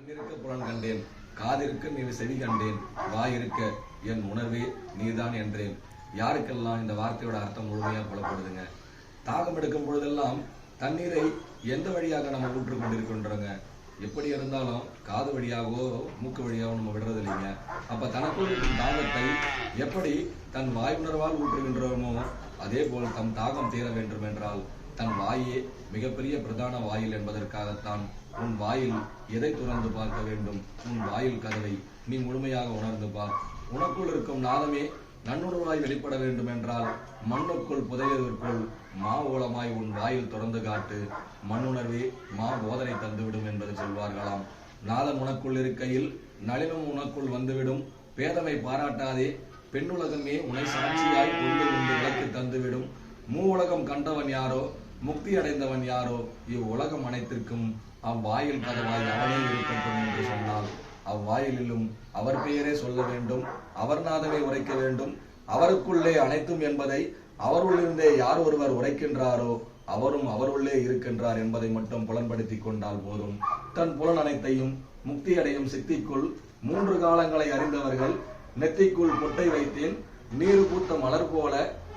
கண்ணிருக்க புலன் கண்டேன் காதிருக்க நீ செவி கண்டேன் வாயிருக்க என் உணர்வே நீதான் என்றேன். யாருக்கெல்லாம் இந்த வார்த்தையோட அர்த்தம் முழுமையா புலப்படுதுங்க? தாகம் எடுக்கும் பொழுதெல்லாம் தண்ணீரை எந்த வழியாக நம்ம ஊற்று கொண்டிருக்கின்றோங்க? எப்படி இருந்தாலும் காது வழியாகவோ மூக்கு வழியாகவோ நம்ம விடுறது இல்லைங்க அப்ப தனக்குள் இருக்கும் தாகத்தை எப்படி தன் வாய் உணர்வால் ஊற்றுகின்றோமோ அதே போல் தம் தாகம் தீர வேண்டும் என்றால் தன் வாயே மிகப்பெரிய பிரதான வாயில் என்பதற்காகத்தான் உன் வாயில் எதை துறந்து பார்க்க வேண்டும்? உன் வாயில் கதவை நீ முழுமையாக உணர்ந்து பார். உனக்குள் இருக்கும் நாதமே நன்னுணர்வாய் வெளிப்பட வேண்டும் என்றால் மண்ணுக்குள் புதையதற்குள் மா ஓலமாய் உன் வாயில் திறந்து காட்டு. மண்ணுணர்வே மா போதனை தந்துவிடும் என்பது சொல்வார்களாம். நாதம் உனக்குள் இருக்கையில் நளினம் உனக்குள் வந்துவிடும். பேதமை பாராட்டாதே பெண்ணுலகமே உன்னை சாட்சியாய் கொண்டு உண்டு விளக்கு தந்துவிடும். மூ உலகம் கண்டவன் யாரோ முக்தி அடைந்தவன் யாரோ? இவ்வுலகம் அனைத்திற்கும் அவ்வாயில் கதவாய் அவனே இருக்கட்டும் என்று சொன்னால் அவ்வாயிலிலும் அவர் பெயரே சொல்ல வேண்டும் அவர் நாதமே உரைக்க வேண்டும். அவருக்குள்ளே அனைத்தும் என்பதை அவருள்ளிருந்தே யார் ஒருவர் உரைக்கின்றாரோ அவரும் அவருள்ளே இருக்கின்றார் என்பதை மட்டும் புலன்படுத்தி கொண்டால் போதும். தன் புலன் அனைத்தையும் முக்தி அடையும் சித்திக்குள் மூன்று காலங்களை அறிந்தவர்கள் நெத்திக்குள் பொட்டை வைத்தேன் நீர் பூத்த மலர் போல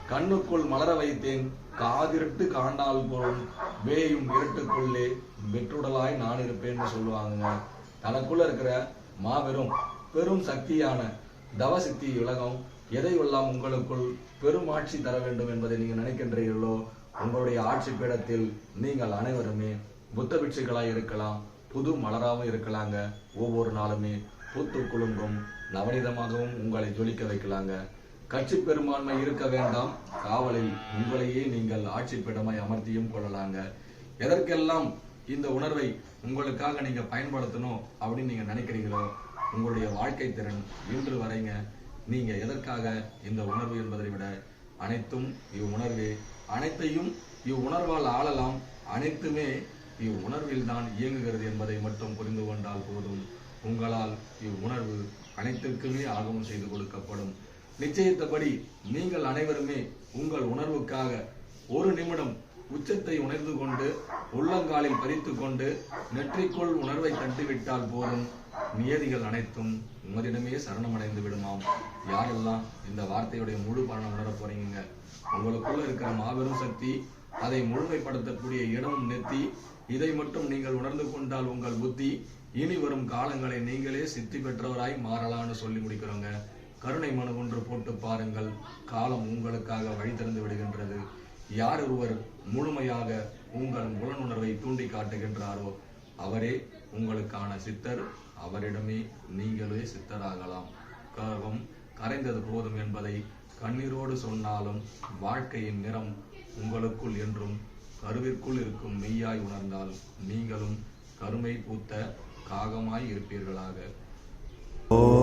கண்ணுக்குள் மலர வைத்தேன் காதிருட்டு காண்டால் பொருள் வேயும் இருட்டுக்குள்ளே வெற்றுடலாய் நான் இருப்பேன்னு சொல்லுவாங்க தனக்குள்ள இருக்கிற மாபெரும் பெரும் சக்தியான தவசக்தி உலகம் எதையெல்லாம் உங்களுக்குள் பெரும் ஆட்சி தர வேண்டும் என்பதை நீங்க நினைக்கின்றீர்களோ உங்களுடைய ஆட்சி பீடத்தில் நீங்கள் அனைவருமே புத்த பிட்சுகளாய் இருக்கலாம் புது மலராகவும் இருக்கலாங்க. ஒவ்வொரு நாளுமே பூத்து குலுங்கும் நவநீதமாகவும் உங்களை ஜொலிக்க வைக்கலாங்க. கட்சி பெரும்பான்மை இருக்க வேண்டாம். காவலில் உங்களையே நீங்கள் ஆட்சி பீடமாய் அமர்த்தியும் கொள்ளலாங்க. எதற்கெல்லாம் இந்த உணர்வை உங்களுக்காக நீங்க பயன்படுத்தணும் அப்படின்னு நீங்க நினைக்கிறீங்களோ உங்களுடைய வாழ்க்கை திறன் இன்று வரைங்க. நீங்க எதற்காக இந்த உணர்வு என்பதை விட அனைத்தும் இவ்வுணர்வே. அனைத்தையும் இவ்வுணர்வால் ஆளலாம். அனைத்துமே இவ்வுணர்வில் தான் இயங்குகிறது என்பதை மட்டும் புரிந்து கொண்டால் போதும். உங்களால் இவ்வுணர்வு அனைத்திற்குமே ஆகமம் செய்து கொடுக்கப்படும். நிச்சயித்தபடி நீங்கள் அனைவருமே உங்கள் உணர்வுக்காக ஒரு நிமிடம் உச்சத்தை உணர்ந்து கொண்டு உள்ளங்காலில் பறித்து கொண்டு நெற்றிக்குள் உணர்வை தட்டிவிட்டால் போதும். நியதிகள் அனைத்தும் உங்களிடமே சரணமடைந்து விடுமாம். யாரெல்லாம் இந்த வார்த்தையுடைய முழு பலனை உணர போறீங்க? உங்களுக்குள்ள இருக்கிற மாபெரும் சக்தி அதை முழுமைப்படுத்தக்கூடிய இடமும் நெத்தி இதை மட்டும் நீங்கள் உணர்ந்து கொண்டால் உங்கள் புத்தி இனி வரும் காலங்களை நீங்களே சித்தி பெற்றவராய் மாறலாம்னு சொல்லி முடிக்கிறோங்க. கருணை மனு ஒன்று போட்டு பாருங்கள். காலம் உங்களுக்காக வழி திறந்து விடுகின்றது. யார் ஒருவர் முழுமையாக உங்கள் புலனுணர்வை தூண்டி காட்டுகின்றாரோ அவரே உங்களுக்கான சித்தர். அவரிடமே நீங்களே சித்தராகலாம். கர்வம் கரைந்தது போதும் என்பதை கண்ணீரோடு சொன்னாலும் வாழ்க்கையின் நிறம் உங்களுக்குள் என்றும் கருவிற்குள் இருக்கும் மெய்யாய் உணர்ந்தால் நீங்களும் கருமை பூத்த காகமாய் இருப்பீர்களாக. ஓ